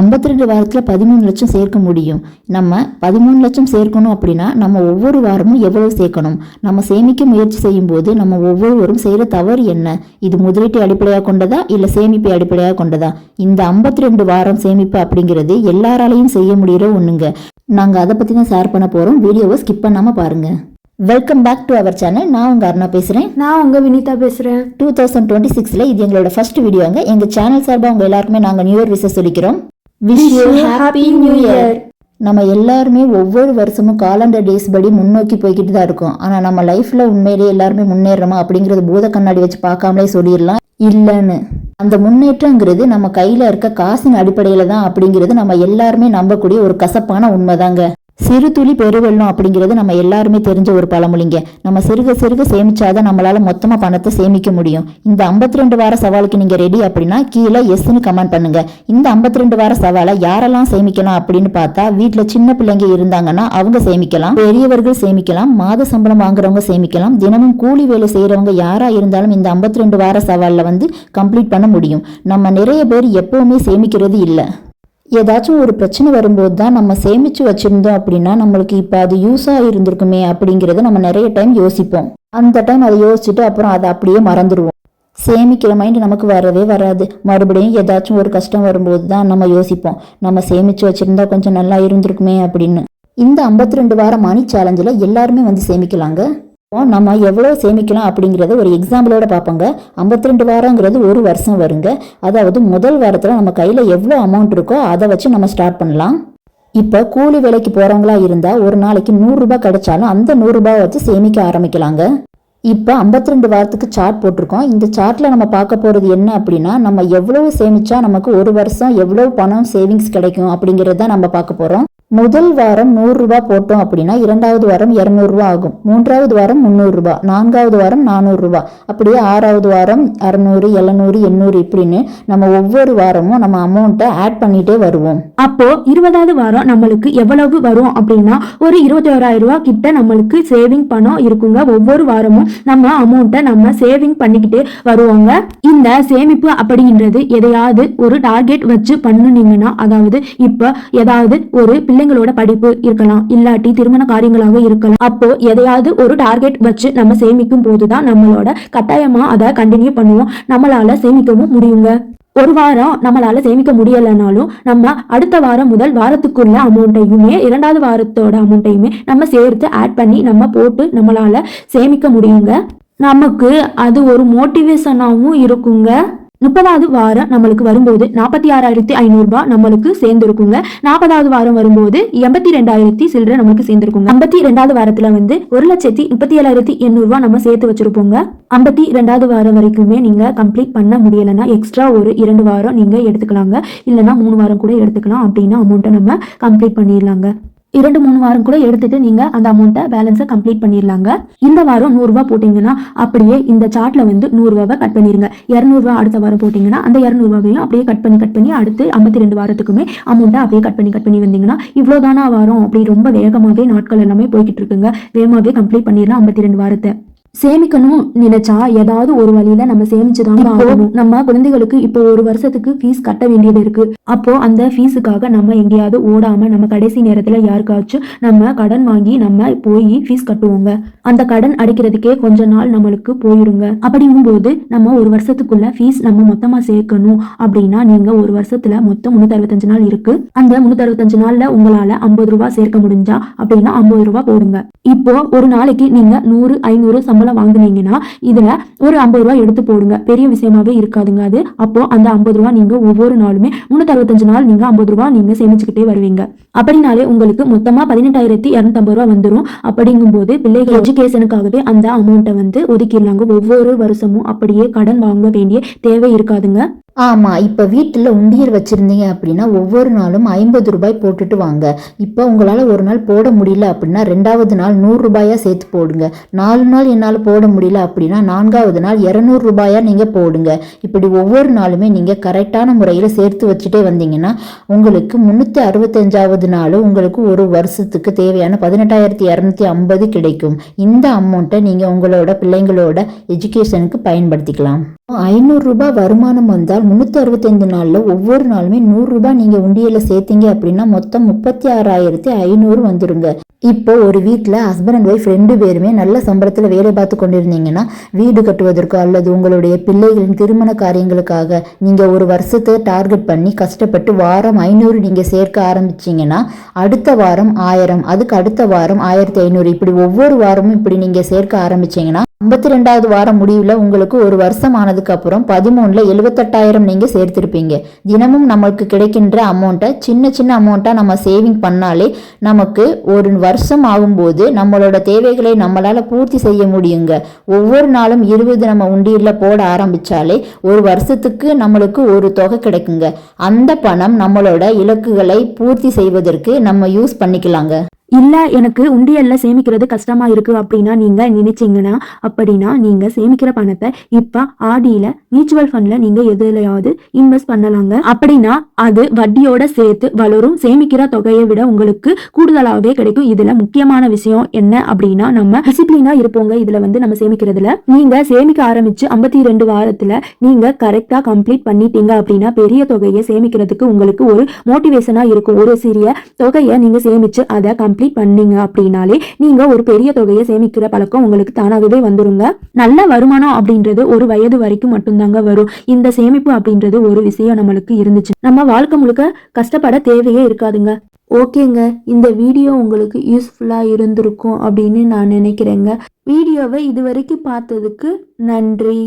ஐம்பத்தி ரெண்டு வாரத்தில் பதிமூணு லட்சம் சேர்க்க முடியும். நம்ம பதிமூணு லட்சம் சேர்க்கணும் அப்படின்னா நம்ம ஒவ்வொரு வாரமும் எவ்வளவு சேர்க்கணும்? நம்ம சேமிக்க முயற்சி செய்யும் போது நம்ம ஒவ்வொருவரும் செய்கிற தவறு என்ன? இது முதலீட்டை அடிப்படையாக கொண்டதா? இல்லை சேமிப்பை அடிப்படையாக கொண்டதா? இந்த ஐம்பத்தி ரெண்டு வாரம் சேமிப்பு அப்படிங்கிறது எல்லாராலையும் செய்ய முடிகிற ஒன்றுங்க நாங்கள் அதை பற்றி தான் ஷேர் பண்ண போகிறோம் வீடியோவை ஸ்கிப் பண்ணாமல் பாருங்கள் welcome back to our channel நான் உங்கள் அருணா பேசுகிறேன் நான் உங்க வினிதா பேசுறேன். டூ தௌசண்ட் டுவெண்ட்டி சிக்ஸில் இது எங்களோட ஃபர்ஸ்ட் வீடியோங்க எங்கள் சேனல் சார்பாக உங்கள் எல்லாருக்குமே நாங்கள் நியூ இயர் விஷயம் சொல்லிக்கிறோம். Wish you happy new year நம்ம எல்லாருமே ஒவ்வொரு வருஷமும் காலண்டர் டேஸ் படி முன்னோக்கி போய்கிட்டு தான் இருக்கோம். ஆனால் நம்ம லைஃப்பில் உண்மையிலேயே எல்லாருமே முன்னேறோமா அப்படிங்கிறது பூத கண்ணாடி வச்சு பார்க்காமலே சொல்லிடலாம். இல்லைன்னு. அந்த முன்னேற்றங்கிறது நம்ம கையில் இருக்க காசின் அடிப்படையில் தான் அப்படிங்கிறது நம்ம எல்லாருமே நம்பக்கூடிய ஒரு கசப்பான உண்மைதாங்க. சிறு துளி பெருவெள்ளம் அப்படிங்கிறது நம்ம எல்லாருமே தெரிஞ்ச ஒரு பழமொழிங்க. நம்ம சிறுக சிறுக சேமிச்சாதான் நம்மளால மொத்தமா பணத்தை சேமிக்க முடியும். இந்த 52 ரெண்டு வார சவாலுக்கு நீங்க ரெடி அப்படின்னா கீழே எஸ்ன்னு கமெண்ட் பண்ணுங்க. இந்த 52 ரெண்டு வார சவாலை யாரெல்லாம் சேமிக்கலாம் அப்படின்னு பார்த்தா வீட்டுல சின்ன பிள்ளைங்க இருந்தாங்கன்னா அவங்க சேமிக்கலாம். பெரியவர்கள் சேமிக்கலாம். மாத சம்பளம் வாங்குறவங்க சேமிக்கலாம். தினமும் கூலி வேலை செய்யறவங்க யாரா இருந்தாலும் இந்த 52 ரெண்டு வார சவால்ல வந்து கம்ப்ளீட் பண்ண முடியும். நம்ம நிறைய பேர் எப்பவுமே சேமிக்கிறது இல்லை. ஏதாச்சும் ஒரு பிரச்சனை வரும்போது தான் நம்ம சேமித்து வச்சுருந்தோம் அப்படின்னா நம்மளுக்கு இப்போ அது யூஸாக இருந்திருக்குமே அப்படிங்கிறத நம்ம நிறைய டைம் யோசிப்போம். அந்த டைம் அதை யோசிச்சுட்டு அப்புறம் அதை அப்படியே மறந்துடுவோம். சேமிக்கிற மைண்ட் நமக்கு வரவே வராது. மறுபடியும் ஏதாச்சும் ஒரு கஷ்டம் வரும்போது தான் நம்ம யோசிப்போம். நம்ம சேமிச்சு வச்சுருந்தா கொஞ்சம் நல்லா இருந்திருக்குமே அப்படின்னு. இந்த 52 ரெண்டு வார மணி சேலஞ்சில் எல்லாருமே வந்து சேமிக்கலாங்க? நம்ம எவ்வளோ சேமிக்கலாம் அப்படிங்கிறத ஒரு எக்ஸாம்பிளோட பார்ப்போங்க. 52 ரெண்டு வாரங்கிறது ஒரு வருஷம் வருங்க. அதாவது முதல் வாரத்தில் நம்ம கையில் எவ்வளோ அமௌண்ட் இருக்கோ அதை வச்சு நம்ம ஸ்டார்ட் பண்ணலாம். இப்போ கூலி வேலைக்கு போகிறவங்களா இருந்தால் ஒரு நாளைக்கு நூறுரூபா கிடைச்சாலும் அந்த நூறுரூபா வச்சு சேமிக்க ஆரம்பிக்கலாங்க. இப்போ 52 ரெண்டு வாரத்துக்கு சார்ட் போட்டிருக்கோம். இந்த சார்ட்டில் நம்ம பார்க்க போகிறது என்ன அப்படின்னா நம்ம எவ்வளோ சேமிச்சா நமக்கு ஒரு வருஷம் எவ்வளோ பணம் சேவிங்ஸ் கிடைக்கும் அப்படிங்கிறத நம்ம பார்க்க போகிறோம் முதல் வாரம் நூறுரூபா போட்டோம் அப்படின்னா இரண்டாவது வாரம் இரநூறுவா ஆகும். மூன்றாவது வாரம் முந்நூறுரூபா நான்காவது வாரம் நானூறுரூபா அப்படியே ஆறாவது வாரம் அறநூறு எழுநூறு எண்ணூறு இப்படின்னு நம்ம ஒவ்வொரு வாரமும் நம்ம அமௌண்ட்டை ஆட் பண்ணிட்டே வருவோம். அப்போ இருபதாவது வாரம் நம்மளுக்கு எவ்வளவு வரும் அப்படின்னா ஒரு இருபத்தி ஓராயிரம் ரூபா கிட்ட நம்மளுக்கு சேவிங் பணம் இருக்குங்க. ஒவ்வொரு வாரமும் நம்ம அமௌண்ட்டை நம்ம சேவிங் பண்ணிக்கிட்டே வருவோங்க. இந்த சேமிப்பு அப்படின்றது எதையாவது ஒரு டார்கெட் வச்சு பண்ணுனீங்கன்னா அதாவது இப்போ ஏதாவது ஒரு பிள்ளைங்களோட படிப்பு இருக்கலாம் இல்லாட்டி திருமண காரியங்களாக இருக்கலாம். அப்போ எதையாவது ஒரு டார்கெட் வச்சு நம்ம சேமிக்கும் போதுதான் நம்மளோட கட்டாயமா அதை கண்டினியூ பண்ணுவோம். நம்மளால சேமிக்கவும் முடியுங்க. ஒரு வாரம் நம்மளால சேமிக்க முடியலைனாலும் நம்ம அடுத்த வாரம் முதல் வாரத்துக்குள்ள அமௌண்ட்டையுமே இரண்டாவது வாரத்தோட அமௌண்ட்டையுமே நம்ம சேர்த்து ஆட் பண்ணி நம்ம போட்டு நம்மளால சேமிக்க முடியுங்க. நமக்கு அது ஒரு மோட்டிவேஷனாகவும் இருக்குங்க. முப்பதாவது வாரம் நம்மளுக்கு வரும்போது நாற்பத்தி ஆறாயிரத்தி ஐநூறுரூபா நம்மளுக்கு சேர்ந்துருக்குங்க. நாற்பதாவது வாரம் வரும்போது எண்பத்தி ரெண்டாயிரத்தி சில்லற நம்மளுக்கு சேர்ந்துருக்குங்க. ஐம்பத்தி ரெண்டாவது வாரத்தில் வந்து ஒரு லட்சத்தி முப்பத்தி ஏழாயிரத்தி எண்ணூறுரூவா நம்ம சேர்த்து வச்சிருப்போங்க. ஐம்பத்தி ரெண்டாவது வாரம் வரைக்குமே நீங்கள் கம்ப்ளீட் பண்ண முடியலைன்னா எக்ஸ்ட்ரா ஒரு இரண்டு வாரம் நீங்கள் எடுத்துக்கலாங்க. இல்லைன்னா மூணு வாரம் கூட எடுத்துக்கலாம் அப்படின்னா அமௌண்ட்டை நம்ம கம்ப்ளீட் பண்ணிடலாங்க. இரண்டு மூணு வாரம் கூட எடுத்துட்டு நீங்க அந்த அமௌண்ட்டை பேலன்ஸை கம்ப்ளீட் பண்ணிடலாங்க இந்த வாரம் நூறுரூவா போட்டிங்கன்னா அப்படியே இந்த சார்ட்ல வந்து நூறுரூவாவை கட் பண்ணிருங்க. இரநூறுவா அடுத்த வாரம் போட்டிங்கன்னா அந்த இரநூறுவாவையும் அப்படியே கட் பண்ணி கட் பண்ணி அடுத்து ஐம்பத்தி ரெண்டு வாரத்துக்குமே அமௌண்ட்டை அப்படியே கட் பண்ணி கட் பண்ணி வந்தீங்கன்னா இவ்வளோதானா வாரம்? அப்படி ரொம்ப வேகமாகவே நாட்கள் எல்லாமே போய்கிட்டு இருக்குங்க. வேகமாகவே கம்ப்ளீட் பண்ணிடலாம் ஐம்பத்தி ரெண்டு வாரத்தை. சேமிக்கணும். நினைச்சா ஏதாவது ஒரு வழியில நம்ம சேமிச்சுதாங்க ஆகணும். நம்ம குழந்தைகளுக்கு இப்போ ஒரு வருஷத்துக்கு ஃபீஸ் கட்ட வேண்டியது இருக்கு. அப்போ அந்த ஃபீஸுக்காக நம்ம எங்கேயாவது ஓடாம நம்ம கடைசி நேரத்துல யாருக்காச்சும் நம்ம கடன் வாங்கி நம்ம போய் ஃபீஸ் கட்டுவோங்க. அந்த கடன் அடைக்கிறதுக்கே கொஞ்ச நாள் நம்மளுக்கு போயிருங்க. அப்படிங்கும்போது நம்ம ஒரு வருஷத்துக்குள்ள ஃபீஸ் நம்ம மொத்தமா சேர்க்கணும். அப்படின்னா நீங்க ஒரு வருஷத்துல மொத்தம் முன்னூத்தி அறுபத்தஞ்சு நாள் இருக்கு. அந்த முன்னூத்தி அறுபத்தஞ்சு நாள்ல உங்களால ஐம்பது ரூபாய் சேர்க்க முடிஞ்சா அப்படின்னா ஐம்பது ரூபாய் போடுங்க. இப்போ ஒரு நாளைக்கு நீங்க நூறு ஐநூறு சம்பளம் வாங்குனீங்கன்னா இதுல ஒரு ஐம்பது ரூபாய் எடுத்து போடுங்க. பெரிய விஷயமாவே இருக்காதுங்க அது. அப்போ அந்த ஐம்பது ரூபா நீங்க ஒவ்வொரு நாளுமே முன்னூத்தி அறுபத்தஞ்சு நாள் நீங்க ஐம்பது ரூபா நீங்க சேமிச்சுக்கிட்டே வருவீங்க. அப்படினாலே உங்களுக்கு மொத்தமா பதினெட்டாயிரத்தி இரநூத்தம்பது ரூபா வந்துரும். அப்படிங்கும்போது பிள்ளைகள் எஜுகேஷனுக்காகவே அந்த அமௌண்ட்டை வந்து ஒதுக்கிடலாங்க. ஒவ்வொரு வருஷமும் அப்படியே கடன் வாங்க வேண்டிய தேவை இருக்காதுங்க. ஆமாம் இப்போ வீட்டில் உண்டியல் வச்சுருந்தீங்க அப்படின்னா ஒவ்வொரு நாளும் ஐம்பது ரூபாய் போட்டுட்டு வாங்க. இப்போ உங்களால் ஒரு நாள் போட முடியல அப்படின்னா ரெண்டாவது நாள் நூறுரூபாயாக சேர்த்து போடுங்க. நாலு நாள் என்னால் போட முடியல அப்படின்னா நான்காவது நாள் இரநூறு ரூபாயா நீங்கள் போடுங்க. இப்படி ஒவ்வொரு நாளுமே நீங்கள் கரெக்டான முறையில் சேர்த்து வச்சுட்டே வந்தீங்கன்னா உங்களுக்கு முந்நூற்றி அறுபத்தஞ்சாவது நாள் உங்களுக்கு ஒரு வருஷத்துக்கு தேவையான பதினெட்டாயிரத்தி இரநூத்தி ஐம்பது கிடைக்கும். இந்த அமௌண்ட்டை நீங்கள் உங்களோட பிள்ளைங்களோட எஜுகேஷனுக்கு பயன்படுத்திக்கலாம். ஐநூறுரூபா வருமானம் வந்தால் முந்நூற்றி அறுபத்தைந்து நாளில் ஒவ்வொரு நாளுமே நூறுரூபா நீங்கள் உண்டியலில் சேர்த்தீங்க அப்படின்னா மொத்தம் முப்பத்தி ஆறாயிரத்தி ஐநூறு வந்துடுங்க இப்போ ஒரு வீட்டில் ஹஸ்பண்ட் அண்ட் ஒய்ஃப் ரெண்டு பேருமே நல்ல சம்பளத்தில் வேலை பார்த்து கொண்டிருந்தீங்கன்னா வீடு கட்டுவதற்கோ அல்லது உங்களுடைய பிள்ளைகளின் திருமண காரியங்களுக்காக நீங்கள் ஒரு வருஷத்தை டார்கெட் பண்ணி கஷ்டப்பட்டு வாரம் ஐநூறு நீங்கள் சேர்க்க ஆரம்பிச்சீங்கன்னா அடுத்த வாரம் ஆயிரம் அதுக்கு அடுத்த வாரம் ஆயிரத்தி ஐநூறு இப்படி ஒவ்வொரு வாரமும் இப்படி நீங்கள் சேர்க்க ஆரம்பிச்சீங்கன்னா ஐம்பத்தி ரெண்டாவது வாரம் முடிவில் உங்களுக்கு ஒரு வருஷம் ஆனதுக்கு அப்புறம் பதிமூணில் எழுபத்தெட்டாயிரம் நீங்கள் சேர்த்திருப்பீங்க. தினமும் நம்மளுக்கு கிடைக்கின்ற அமௌண்ட்டை சின்ன சின்ன அமௌண்ட்டாக நம்ம சேவிங் பண்ணாலே நமக்கு ஒரு வருஷம் ஆகும்போது நம்மளோட தேவைகளை நம்மளால் பூர்த்தி செய்ய முடியுங்க. ஒவ்வொரு நாளும் இருபது நம்ம உண்டியில் போட ஆரம்பித்தாலே ஒரு வருஷத்துக்கு நம்மளுக்கு ஒரு தொகை கிடைக்குங்க. அந்த பணம் நம்மளோட இலக்குகளை பூர்த்தி செய்வதற்கு நம்ம யூஸ் பண்ணிக்கலாங்க. இல்லை எனக்கு உண்டியலில் சேமிக்கிறது கஷ்டமாக இருக்குது அப்படின்னா நீங்கள் நினைச்சிங்கன்னா அப்படின்னா நீங்கள் சேமிக்கிற பணத்தை இப்போ ஆடியில் மியூச்சுவல் ஃபண்டில் நீங்கள் எதுலையாவது இன்வெஸ்ட் பண்ணலாங்க. அப்படின்னா அது வட்டியோட சேர்த்து வளரும். சேமிக்கிற தொகையை விட உங்களுக்கு கூடுதலாகவே கிடைக்கும். இதில் முக்கியமான விஷயம் என்ன அப்படின்னா நம்ம டிசிப்ளினா இருப்போங்க. இதில் வந்து நம்ம சேமிக்கிறதுல. நீங்கள் சேமிக்க ஆரம்பித்து ஐம்பத்தி ரெண்டு வாரத்தில் நீங்கள் கரெக்டாக கம்ப்ளீட் பண்ணிட்டீங்க அப்படின்னா பெரிய தொகையை சேமிக்கிறதுக்கு உங்களுக்கு ஒரு மோட்டிவேஷனாக இருக்கும். ஒரு சிறிய தொகையை நீங்கள் சேமித்து அதை கம்ப்ளீட் கம்ப்ளீட் பண்ணீங்க அப்படின்னாலே நீங்க ஒரு பெரிய தொகையை சேமிக்கிற பழக்கம் உங்களுக்கு தானாகவே வந்துருங்க. நல்ல வருமானம் அப்படின்றது ஒரு வயது வரைக்கும் மட்டும்தாங்க வரும். இந்த சேமிப்பு அப்படின்றது ஒரு விஷயம் நம்மளுக்கு இருந்துச்சு. நம்ம வாழ்க்கை முழுக்க கஷ்டப்பட தேவையே இருக்காதுங்க. ஓகேங்க. இந்த வீடியோ உங்களுக்கு யூஸ்ஃபுல்லாக இருந்திருக்கும் அப்படின்னு நான் நினைக்கிறேங்க. வீடியோவை இது வரைக்கும் பார்த்ததுக்கு நன்றி.